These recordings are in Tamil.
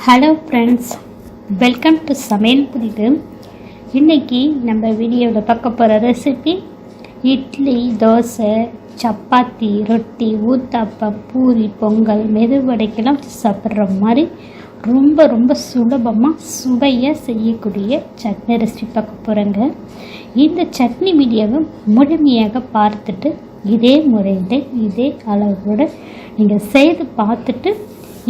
ஹலோ ஃப்ரெண்ட்ஸ் வெல்கம் டு சமையல் புரிது இன்றைக்கி நம்ம வீடியோவில் பார்க்க போகிற ரெசிபி இட்லி தோசை சப்பாத்தி ரொட்டி ஊத்தாப்பம் பூரி பொங்கல் மெதுவடைக்கெல்லாம் சாப்பிட்ற மாதிரி ரொம்ப ரொம்ப சுலபமாக சுவையாக செய்யக்கூடிய சட்னி ரெசிபி பார்க்க போகிறேங்க இந்த சட்னி வீடியோவை முழுமையாக பார்த்துட்டு இதே முறையில் இதே அளவோடு நீங்கள் செய்து பார்த்துட்டு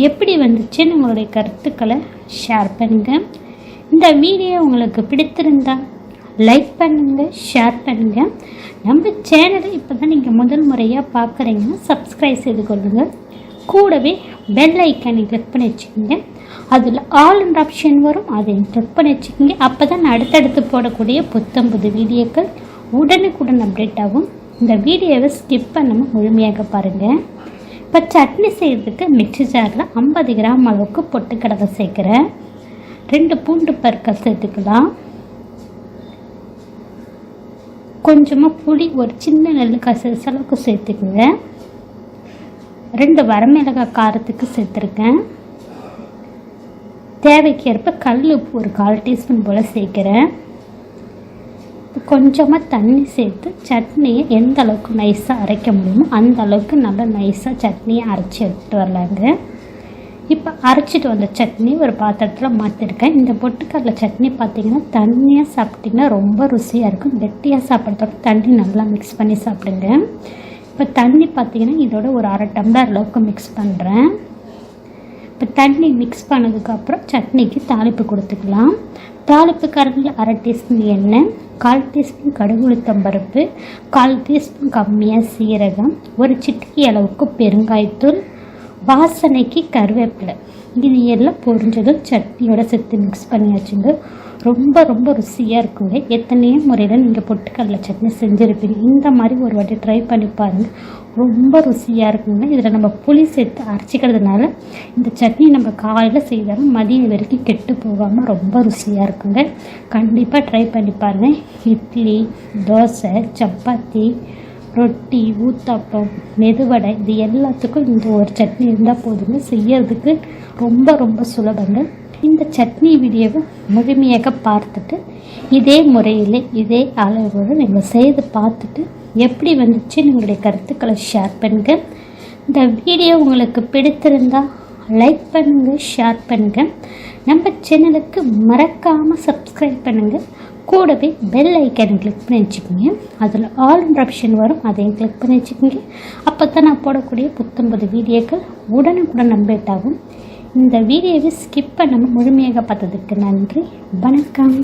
எப்படி வந்துச்சுன்னு உங்களுடைய கருத்துக்களை ஷேர் பண்ணுங்கள் இந்த வீடியோ உங்களுக்கு பிடித்திருந்தா லைக் பண்ணுங்கள் ஷேர் பண்ணுங்கள் நம்ம சேனலை இப்போ தான் நீங்கள் முதல் முறையாக பார்க்குறீங்கன்னா சப்ஸ்கிரைப் செய்து கொள்ளுங்கள் கூடவே பெல் ஐக்கானை கிளிக் பண்ணி வச்சுக்கோங்க. அதில் ஆல் அண்ட் ஆப்ஷன் வரும். அதை கிளிக் பண்ணி வச்சுக்கோங்க. அப்போ தான் அடுத்தடுத்து போடக்கூடிய புத்தம்புது வீடியோக்கள் உடனுக்குடன் அப்டேட் ஆகும். இந்த வீடியோவை ஸ்கிப் பண்ணாமல் முழுமையாக பாருங்கள் இப்போ சட்னி செய்கிறதுக்கு மிக்சி ஜாரில் ஐம்பது கிராம் அளவுக்கு பொட்டுக்கடலை சேர்க்குறேன். ரெண்டு பூண்டு பற்கள் சேர்த்துக்கலாம். கொஞ்சமாக புளி ஒரு சின்ன நெல்லுக்காய் சேர்த்து அளவுக்கு சேர்த்துக்குவேன் ரெண்டு வரமிளகாய் காரத்துக்கு சேர்த்துருக்கேன். தேவைக்கேற்ப கல் உப்பு ஒரு கால் டீஸ்பூன் போல் சேர்க்குறேன். கொஞ்சமாக தண்ணி சேர்த்து சட்னியை எந்த அளவுக்கு நைஸாக அரைக்க முடியுமோ அந்த அளவுக்கு நல்லா நைஸாக சட்னியை அரைச்சி எடுத்துகிட்டு வரலாங்க. இப்போ அரைச்சிட்டு வந்த சட்னி ஒரு பாத்திரத்தில் மாற்றிருக்கேன் இந்த பொட்டுக்கடலை சட்னி பார்த்திங்கன்னா தண்ணியாக சாப்பிட்டிங்கன்னா ரொம்ப ருசியாக இருக்கும். கெட்டியாக சாப்பிட்றதோட தண்ணி நல்லா மிக்ஸ் பண்ணி சாப்பிடுங்க. இப்போ தண்ணி பார்த்திங்கன்னா இதோட ஒரு அரை டம்ளர் அளவுக்கு மிக்ஸ் பண்ணுறேன் இப்போ தண்ணி மிக்ஸ் பண்ணதுக்கப்புறம் சட்னிக்கு தாளிப்பு கொடுத்துக்கலாம். தாளிப்பு கரண்டில் அரை டீஸ்பூன் எண்ணெய் கால் டீஸ்பூன் கடுகு உளுத்தம் பருப்பு கால் டீஸ்பூன் கம்மியாக சீரகம் ஒரு சிட்டிக்கி அளவுக்கு பெருங்காயத்தூள் வாசனைக்கு கருவேப்பிலை. இது எல்லாம் பொரிஞ்சதும் சட்னியோட சேர்த்து மிக்ஸ் பண்ணி வச்சுங்க. ரொம்ப ரொம்ப ருசியாக இருக்குங்க. எத்தனையோ முறையில் நீங்கள் பொட்டுக்கடலை சட்னி செஞ்சுருப்பீங்க. இந்த மாதிரி ஒரு வாட்டி ட்ரை பண்ணி பாருங்கள் ரொம்ப ருசியாக இருக்குங்க. இதில் நம்ம புளி சேர்த்து அரைச்சிக்கிறதுனால இந்த சட்னி நம்ம காலையில் செய்தாலும் மதியம் வரைக்கும் கெட்டு போகாமல் ரொம்ப ருசியாக இருக்குங்க. கண்டிப்பாக ட்ரை பண்ணி பாருங்கள் இட்லி தோசை சப்பாத்தி ரொட்டி ஊத்தாப்பம் மெதுவடை இது எல்லாத்துக்கும் இந்த ஒரு சட்னி இருந்தால் போதுங்க. செய்யறதுக்கு ரொம்ப ரொம்ப சுலபங்க. இந்த சட்னி வீடியோவை முழுமையாக பார்த்துட்டு இதே முறையில் இதே அளவோடு நீங்கள் செய்து பார்த்துட்டு எப்படி வந்துச்சு உங்களுடைய கருத்துக்களை ஷேர் பண்ணுங்கள் இந்த வீடியோ உங்களுக்கு பிடித்திருந்தால் லைக் பண்ணுங்கள் ஷேர் பண்ணுங்கள் நம்ம சேனலுக்கு மறக்காமல் சப்ஸ்கிரைப் பண்ணுங்கள் கூடவே பெல் ஐக்கனை கிளிக் பண்ணி வச்சுக்கோங்க. அதில் ஆல் ஆப்ஷன் வரும் அதையும் கிளிக் பண்ணி வச்சுக்கோங்க. அப்போ தான் நான் போடக்கூடிய புத்தொன்பது வீடியோக்கள் உடனுக்குடன் அப்டேட் ஆகும். இந்த வீடியோவை ஸ்கிப் பண்ணாமல் முழுமையாக பார்த்ததுக்கு நன்றி. வணக்கம்.